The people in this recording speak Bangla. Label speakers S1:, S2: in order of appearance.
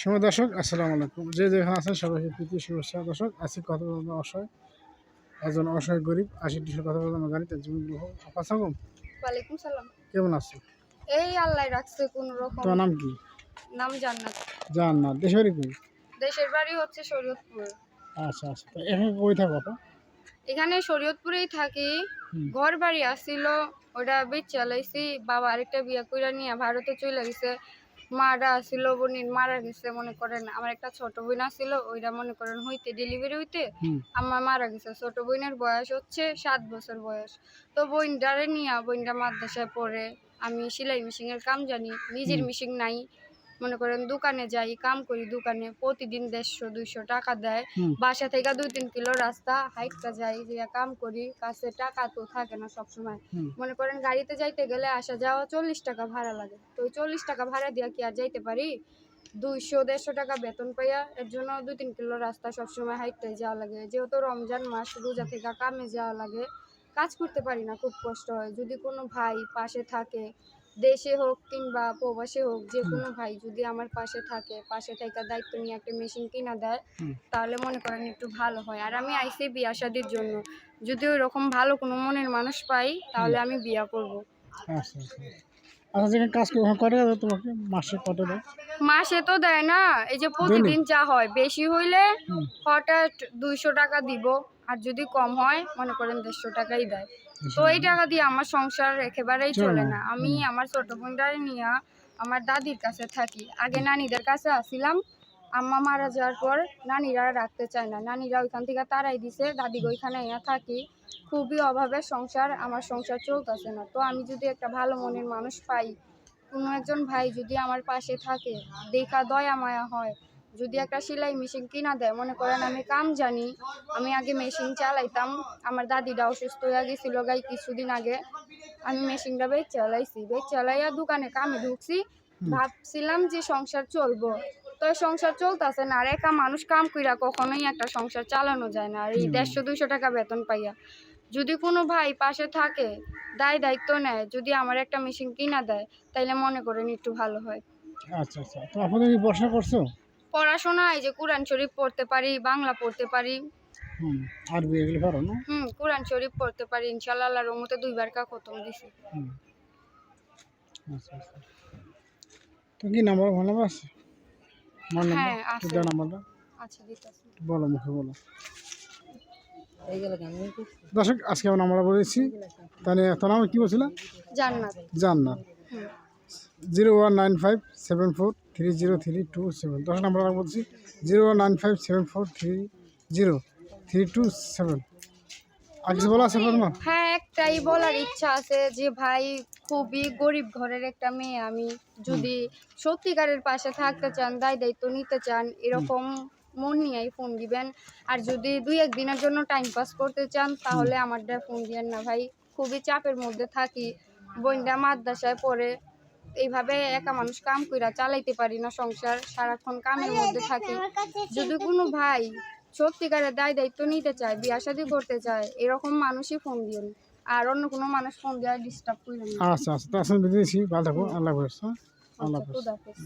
S1: সময় দর্শক আসসালামু আলাইকুম। যে যেখানে আছেন সবাইকে প্রীতি শুভেচ্ছা। দর্শক আজকে কথা বলব অসহায় একজন অসহায় গরিব আশিটি কথা বলব। আমার গাড়িতে জমি আপা সাগম
S2: ওয়ালাইকুম সালাম।
S1: কেমন আছো?
S2: এই আল্লাহ রাখছে কোন রকম।
S1: তোমার নাম কি?
S2: নাম জান্নাত।
S1: জান্নাত। না দেশেরই কই
S2: দেশের বাড়ি হচ্ছে শরীয়তপুর।
S1: আচ্ছা আচ্ছা। তো এখানে কই থাকো আপা?
S2: এখানে শরীয়তপুরেই থাকি। ঘর বাড়ি আসছিল ওটা বেচ চালাইছি বাবা আরেকটা বিয়া কইরা নিয়ে ভারতে চলে গেছে। মারা ছিল বোনের মারা গেছে মনে করেন। আমার একটা ছোট বোন আসিল ওইটা মনে করেন হইতে ডেলিভারি হইতে আমার মারা গেছে। ছোট বোনের বয়স হচ্ছে সাত বছর বয়স। তো বোনটারে নিয়ে বোনটা মাদ্রাসায় পড়ে। আমি সেলাই মেশিনের কাম জানি নিজের। মেশিন নাই। মনে করেন দোকানে যাই কাম করি দোকানে প্রতিদিন দেড়শো দুইশো টাকা দেয়। বাসা থেকে দুই তিন কিলো রাস্তা হাইটটা যাই যে কাম করি কাছে টাকা তো থাকে না সবসময়। মনে করেন গাড়িতে যাইতে গেলে আসা যাওয়া চল্লিশ টাকা ভাড়া লাগে। তো ওই চল্লিশ টাকা ভাড়া দিয়া কি আর যাইতে পারি? দুইশো দেড়শো টাকা বেতন পাইয়া এর জন্য দুই তিন কিলো রাস্তা সবসময় হাইটটাই যাওয়া লাগে। যেহেতু রমজান মাস রোজা থেকে কামে যাওয়া লাগে। কাজ করতে পারি না খুব কষ্ট হয়। যদি কোনো ভাই পাশে থাকে দেশে হোক কিংবা প্রবাসে হোক যে কোনো ভাই যদি আমার পাশে থাকে পাশে থেকে দায়িত্ব নিয়ে একটা মেশিন কিনা দেয় তাহলে মনে করেন একটু ভালো হয়। আর আমি আইসি বিয়া শাদির জন্য। যদি ওই রকম ভালো কোনো মনের মানুষ পাই তাহলে আমি বিয়া করব।
S1: আচ্ছা আচ্ছা। আচ্ছা যেখানে কাজ করে করে তোমাকে? মাসে কত দেয়?
S2: মাসে তো দেয় না। এই যে প্রতিদিন যা হয়। বেশি হইলে হঠাৎ দুইশো টাকা দিব। আর যদি কম হয় মনে করেন দেড়শো টাকাই দেয়। তো এই টাকা দিয়ে আমার সংসার একেবারেই
S1: চলে। না
S2: আমি আমার ছোট বোনটারে নিয়ে আমার দাদির কাছে থাকি। আগে নানিদের কাছে আসিলাম। আম্মা মারা যাওয়ার পর নানিরা রাখতে চায় না। নানিরা ওইখান থেকে তারাই দিছে। দাদি ওইখানে ইয়া থাকি। খুবই অভাবে সংসার আমার সংসার চলতেছে না। তো আমি যদি একটা ভালো মনের মানুষ পাই কোনো একজন ভাই যদি আমার পাশে থাকে দেখা দয়া মায়া হয় যদি একটা সেলাই মেশিন কিনা দেয় মনে করেন আমি কাম জানি আমি আগে মেশিন চালাইতাম আমার দাদিটা অসুস্থ হয়ে গেছিল গাই কিছুদিন আগে আমি মেশিনটা বেচ চালাইছি বেচ চালাইয়া দোকানে কামে ঢুকছি ভাবছিলাম যে সংসার চলবো। তো সংসার চলতেছে না আর একা মানুষ কাম কইরা কখনোই একটা সংসার চালানো যায় না আর এই দেড়শো দুইশো টাকা বেতন পাইয়া। যদি কোনো ভাই পাশে থাকে দায় দায়িত্ব নেয় যদি আমার একটা মেশিন কিনা দেয় তাইলে মনে করেন একটু ভালো হয়।
S1: আচ্ছা আচ্ছা। তো আপনাদের কি পড়াশোনা করছ?
S2: পড়াশোনা এই যে কোরআন শরীফ পড়তে পারি বাংলা পড়তে পারি।
S1: হুম আরবি এগুলো পারো না?
S2: হুম কোরআন শরীফ পড়তে পারি ইনশাল্লাহ আল্লাহর রহমতে দুইবার কা খতম দিছি।
S1: হুম আচ্ছা আচ্ছা। তো কি নাম্বার নাম্বার আছে?
S2: হ্যাঁ, আছে।
S1: দাও নাম্বারটা?
S2: আচ্ছা দিতেছি।
S1: বলো মুখে বলো। দর্শক আজকে আমরা আমরা বলেছি তাহলে তোর নাম কি বলছিল?
S2: Jannat.
S1: Jannat. Zero one nine five seven four three zero three two seven দশ নাম্বার আমরা বলছি zero nine five seven four three zero three two seven আর কিছু বলা আছে তোমার
S2: হ্যাঁ একটাই বলার ইচ্ছা আছে যে ভাই খুবই গরিব ঘরের একটা মেয়ে আমি যদি সত্যিকারের পাশে থাকতে চান দায় দায়িত্ব নিতে চান এরকম মন নিয়েই ফোন দিবেন। আর যদি দুই এক দিনের জন্য টাইম পাস করতে চান তাহলে আমারটা ফোন দিয়েন না ভাই। খুবই চাপের মধ্যে থাকি। বোনটা মাদ্রাসায় পড়ে এইভাবে একা মানুষ কাম কইরা চালাইতে পারি না সংসার সারাক্ষণ কামের মধ্যে থাকি। যদি কোনো ভাই সত্যিকারের দায় দায়িত্ব নিতে চায় বিয়া শাদি করতে চায় এরকম মানুষই ফোন দিন আর অন্য কোনো মানুষ ফোন দেওয়া ডিস্টার্ব করি না।
S1: আচ্ছা আচ্ছা ভালো থাকো আল্লাহ হাফেজ হ্যাঁ? আল্লাহ হাফেজ।
S2: খুদাহাফেজ